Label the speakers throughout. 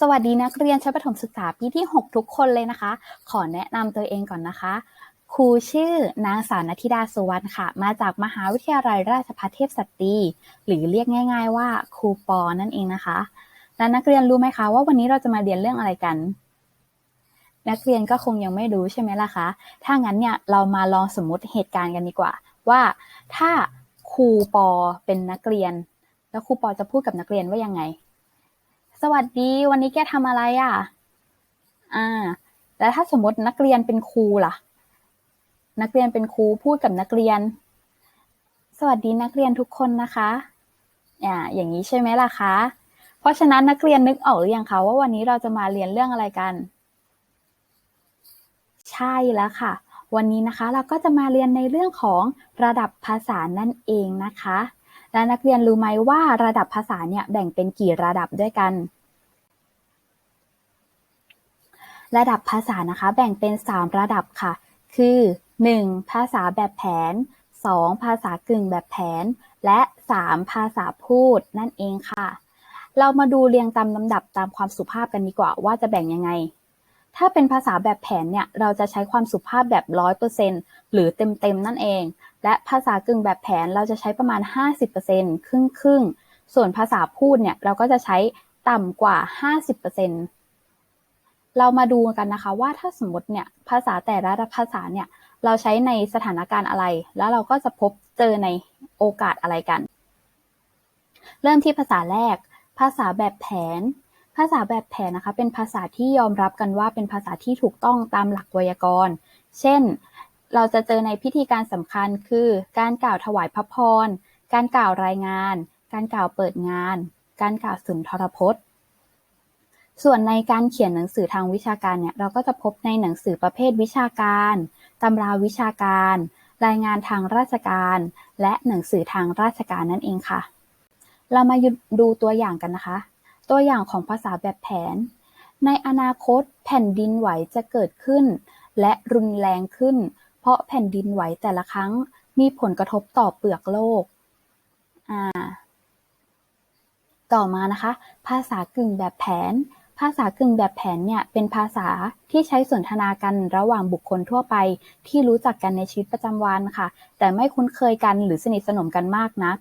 Speaker 1: สวัสดีนักเรียนชั้นประถมศึกษาปีที่ 6 ทุกคนเลยนะคะ ขอแนะนำตัวเองก่อนนะคะ ครูชื่อนางสาวนธิดาสุวรรณค่ะ มาจากมหาวิทยาลัยราชภัฏเทพสตรี หรือเรียกง่าย ๆ ว่าครูปอนั่นเองนะคะ และนักเรียนรู้ไหมคะว่าวันนี้เราจะมาเรียนเรื่องอะไรกัน นักเรียนก็คงยังไม่รู้ใช่ไหมล่ะคะ ถ้างั้นเนี่ยเรามาลองสมมติเหตุการณ์กันดีกว่า ว่าถ้าครูปอเป็นนักเรียน แล้วครูปอจะพูดกับนักเรียนว่ายังไง สวัสดีวันนี้แกทำอะไรอะ อ่า แล้วถ้าสมมตินักเรียนเป็นครูล่ะ นักเรียนเป็นครูพูดกับนักเรียน สวัสดีนักเรียนทุกคนนะคะอ่าอย่างนี้ใช่ไหมล่ะคะ เพราะฉะนั้นนักเรียนนึกออกหรือยังคะว่าวันนี้เราจะมาเรียนเรื่องอะไรกัน ใช่แล้วค่ะ วันนี้นะคะเราก็จะมาเรียนในเรื่องของระดับภาษานั่นเองนะคะ และนักเรียนรู้ไหมว่าระดับภาษาเนี่ยแบ่งเป็นกี่ระดับด้วยกัน ระดับภาษานะคะแบ่งเป็น 3 ระดับค่ะ คือ 1. ภาษาแบบแผน 2. ภาษากึ่งแบบแผน และ 3. ภาษาพูดนั่นเองค่ะ เรามาดูเรียงตามลำดับตามความสุภาพกันดีกว่าว่าจะแบ่งยังไง ถ้าเป็นภาษาแบบแผนเนี่ยเราจะใช้ความสุภาพแบบ 100%หรือเต็มๆนั่นเอง และภาษากึ่งแบบแผนเราจะใช้ประมาณ 50%ครึ่งครึ่งส่วนภาษาพูดเนี่ยเราก็จะใช้ต่ำกว่า 50%เรามาดูกันนะคะว่าถ้าสมมติเนี่ยภาษาแต่ละภาษาเนี่ยเราใช้ในสถานการณ์อะไร แล้วเราก็จะพบเจอในโอกาสอะไรกัน เริ่มที่ภาษาแรก ภาษาแบบแผน ภาษาแบบแผนนะคะ เป็นภาษาที่ยอมรับกันว่าเป็นภาษาที่ถูกต้องตามหลักไวยากรณ์ เช่น เราจะเจอในพิธีการสำคัญคือ การกล่าวถวายพระพร การกล่าวรายงาน การกล่าวเปิดงาน การกล่าวสุนทรพจน์ ส่วนในการเขียนหนังสือทางวิชาการเนี่ย เราก็จะพบในหนังสือประเภทวิชาการ ตำราวิชาการ รายงานทางราชการ และหนังสือทางราชการนั่นเองค่ะ เรามาดูตัวอย่างกันนะคะ ตัวอย่างของภาษาแบบแผน ในอนาคตแผ่นดินไหวจะเกิดขึ้น และรุนแรงขึ้น เพราะแผ่นดินไหวแต่ละครั้งมีผลกระทบต่อเปลือกโลก อ่า ต่อมานะคะ ภาษากึ่งแบบแผน ภาษากึ่งแบบแผนเนี่ยเป็นภาษาที่ใช้สนทนากันระหว่างบุคคลทั่วไป ที่รู้จักกันในชีวิตประจำวันค่ะ แต่ไม่คุ้นเคยกันหรือสนิทสนมกันมากนัก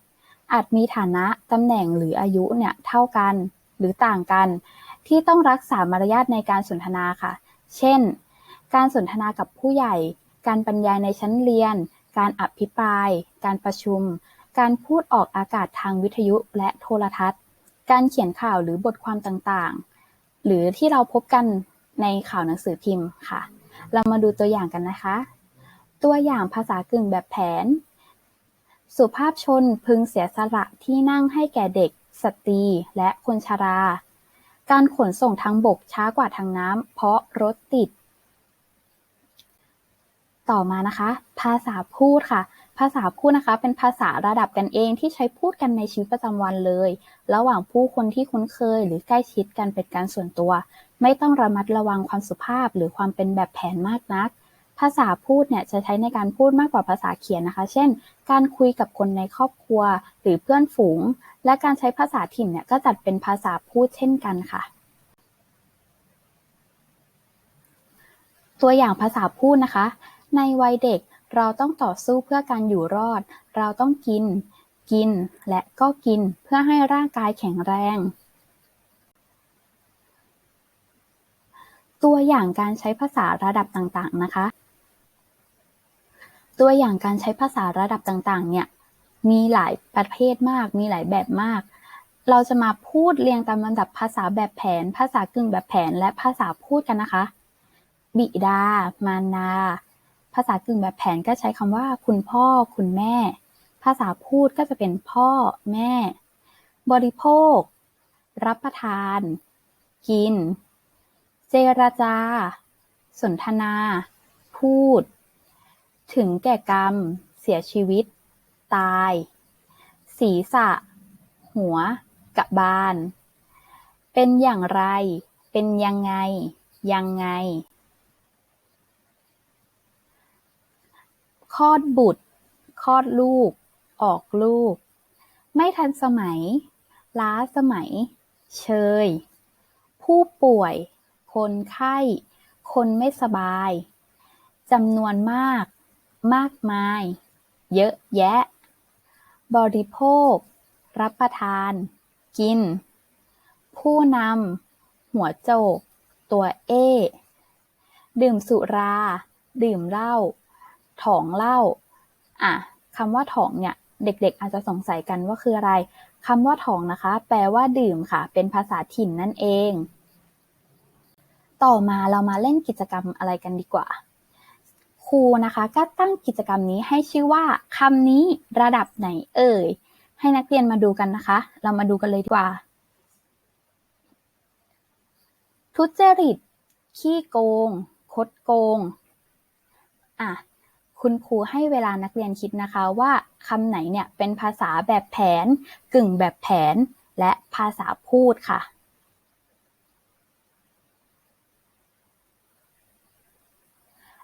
Speaker 1: อาจมีฐานะตำแหน่งหรืออายุเนี่ยเท่ากัน หรือต่างกัน ที่ต้องรักษามารยาทในการสนทนาค่ะ เช่น การสนทนากับผู้ใหญ่ การบรรยายในชั้นเรียน การอภิปราย การประชุม การพูดออกอากาศทางวิทยุและโทรทัศน์ การเขียนข่าวหรือบทความต่างๆ หรือที่เราพบกันในข่าวหนังสือพิมพ์ค่ะ เรามาดูตัวอย่างกันนะคะ ตัวอย่างภาษากึ่งแบบแผน สุภาพชนพึงเสียสละที่นั่งให้แก่เด็ก สตรี และคนชรา การขนส่งทางบกช้ากว่าทางน้ำเพราะรถติด ต่อมานะคะ ภาษาพูดค่ะ ภาษาพูดนะคะ เป็นภาษาระดับกันเองที่ใช้พูดกันในชีวิตประจำวันเลย ระหว่างผู้คนที่คุ้นเคย หรือใกล้ชิดกันเป็นการส่วนตัว ไม่ต้องระมัดระวังความสุภาพหรือความเป็นแบบแผนมากนัก ภาษาพูดเนี่ยจะใช้ในการพูดมากกว่าภาษาเขียนนะคะ เช่น การคุยกับคนในครอบครัว หรือเพื่อนฝูง และการใช้ภาษาถิ่นเนี่ยก็จัดเป็นภาษาพูดเช่นกันค่ะ ตัวอย่างภาษาพูดนะคะ ในวัยเด็กเราต้องต่อสู้เพื่อการอยู่รอด เราต้องกิน กิน และก็กินเพื่อให้ร่างกายแข็งแรง ตัวอย่างการใช้ภาษาระดับต่างๆนะคะ ตัวอย่างการใช้ภาษาระดับต่าง ๆ เนี่ย มีหลายประเภทมาก มีหลายแบบมาก เราจะมาพูดเรียงตามลำดับภาษาแบบแผน ภาษากึ่งแบบแผน และภาษาพูดกันนะคะ บิดา มารดา ภาษากึ่งแบบแผนก็ใช้คำว่า คุณพ่อ คุณแม่ ภาษาพูดก็จะเป็นพ่อ แม่ บริโภค รับประทาน กิน เจรจา สนทนา พูด ถึงแก่กรรม เสียชีวิต ตาย ศีรษะ หัว กะบาล เป็นอย่างไร เป็นยังไง ยังไง คลอดบุตร คลอดลูก ออกลูก ไม่ทันสมัย ล้าสมัย เชยผผู้ป่วย คนไข้ คนไม่สบายจำนวนมาก มากมาย เยอะแยะ บริโภค รับประทาน กิน ผู้นำ หัวโจก ตัวเอดื่มสุรา ดื่มเหล้า ถองเหล้า อะคำว่าถองเนี่ย เด็กๆ อาจจะสงสัยกันว่าคืออะไร คำว่าถองนะคะ แปลว่าดื่มค่ะ เป็นภาษาถิ่นนั่นเอง ต่อมาเรามาเล่นกิจกรรมอะไรกันดีกว่า ครูนะคะ ก็ตั้งกิจกรรมนี้ให้ชื่อว่าคำนี้ระดับไหนเอ่ย ให้นักเรียนมาดูกันนะคะ เรามาดูกันเลยดีกว่า ทุจริต ขี้โกง คดโกง อะ คุณครูให้เวลานักเรียนคิดนะคะว่าคำไหนเนี่ยเป็นภาษาแบบแผน กึ่งแบบแผน และภาษาพูดค่ะ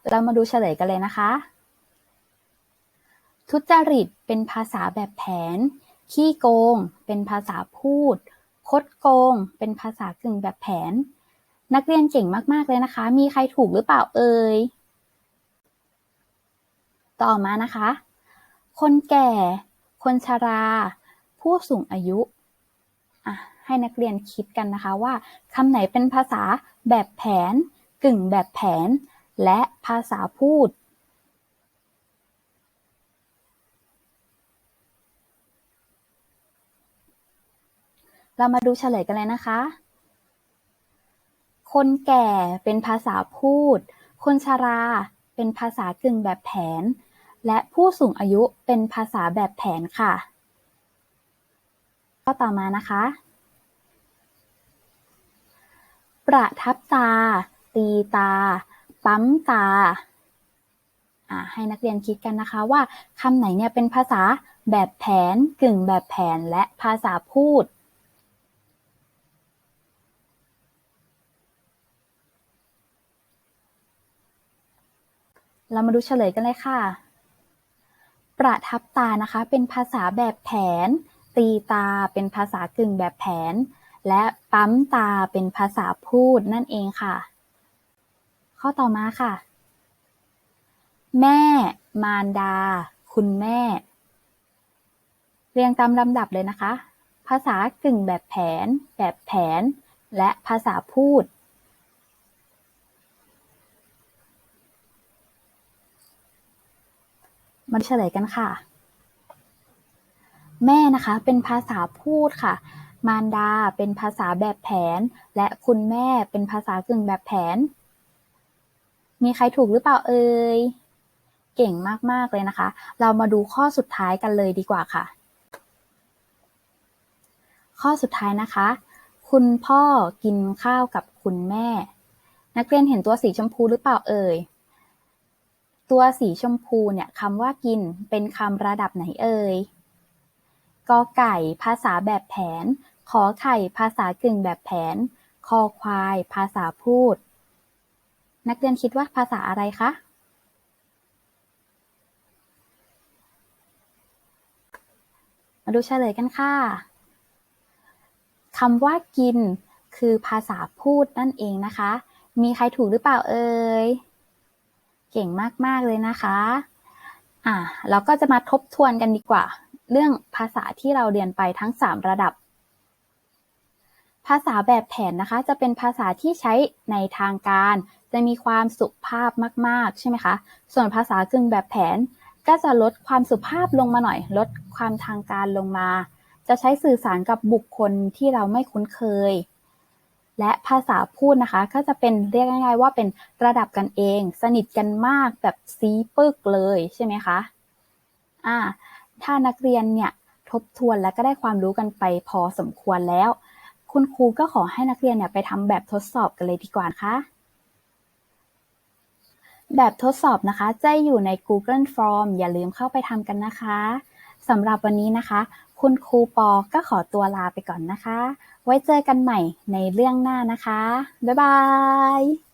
Speaker 1: เรามาดูเฉลยกันเลยนะคะ ทุจริตเป็นภาษาแบบแผน ขี้โกง เป็นภาษาพูด คดโกง เป็นภาษากึ่งแบบแผน นักเรียนเก่งมาก ๆ เลยนะคะ มีใครถูกหรือเปล่าเอ่ย ต่อมานะคะ คนแก่ คนชรา ผู้สูงอายุอะให้นักเรียนคิดกันนะคะว่าคำไหนเป็นภาษาแบบแผน กึ่งแบบแผน และภาษาพูดเรามาดูเฉลยกันเลยนะคะ คนแก่เป็นภาษาพูด คนชรา เป็นภาษากึ่งแบบแผน และผู้สูงอายุเป็นภาษาแบบแผนค่ะ ก็ต่อมานะคะ ประทับตา ตีตา ปั๊มตาให้นักเรียนคิดกันนะคะว่าคำไหนเนี่ยเป็นภาษาแบบแผนกึ่งแบบแผนและภาษาพูด เรามาดูเฉลยกันเลยค่ะ ประทับตานะคะเป็นภาษาแบบแผน ตีตาเป็นภาษากึ่งแบบแผน และปั๊มตาเป็นภาษาพูดนั่นเองค่ะ ข้อต่อมาค่ะ แม่ มารดา คุณแม่ เรียงตามลำดับเลยนะคะ ภาษากึ่งแบบแผน แบบแผน และภาษาพูดมาเฉลยกันค่ะ แม่นะคะเป็นภาษาพูดค่ะมารดาเป็นภาษาแบบแผน และคุณแม่เป็นภาษากึ่งแบบแผน มีใครถูกหรือเปล่าเอ่ย เก่งมาก ๆ เลยนะคะ เรามาดูข้อสุดท้ายกันเลยดีกว่าค่ะ ข้อสุดท้ายนะคะ คุณพ่อกินข้าวกับคุณแม่ นักเรียนเห็นตัวสีชมพูหรือเปล่าเอ่ย ตัวสีชมพูเนี่ยคำว่ากินเป็นคำระดับไหนเอ่ยกอไก่ภาษาแบบแผน ขอไข่ภาษากึ่งแบบแผน คอควาย ภาษาพูด นักเรียนคิดว่าภาษาอะไรคะมาดูเฉลยกันค่ะคำว่ากินคือภาษาพูดนั่นเองนะคะ มีใครถูกหรือเปล่าเอ่ย เก่งมาก ๆ เลยนะคะ อะ เราก็จะมาทบทวนกันดีกว่า เรื่องภาษาที่เราเรียนไปทั้ง 3 ระดับ ภาษาแบบแผนนะคะ จะเป็นภาษาที่ใช้ในทางการ จะมีความสุภาพมากๆ ใช่ไหมคะ ส่วนภาษากึ่งแบบแผน ก็จะลดความสุภาพลงมาหน่อย ลดความทางการลงมา จะใช้สื่อสารกับบุคคลที่เราไม่คุ้นเคย และภาษาพูดนะคะ ก็จะเป็นเรียกง่าย ๆ ว่าเป็นระดับกันเอง สนิทกันมากแบบซีปึกเลยใช่ไหมคะ อ่า ถ้านักเรียนเนี่ยทบทวนและก็ได้ความรู้กันไปพอสมควรแล้ว คุณครูก็ขอให้นักเรียนเนี่ยไปทำแบบทดสอบกันเลยดีกว่าค่ะ แบบทดสอบนะคะ จะอยู่ใน Google Form อย่าลืมเข้าไปทำกันนะคะสำหรับวันนี้นะคะ คุณครูปอก็ขอตัวลาไปก่อนนะคะ ไว้เจอกันใหม่ในเรื่องหน้านะคะ บ๊ายบาย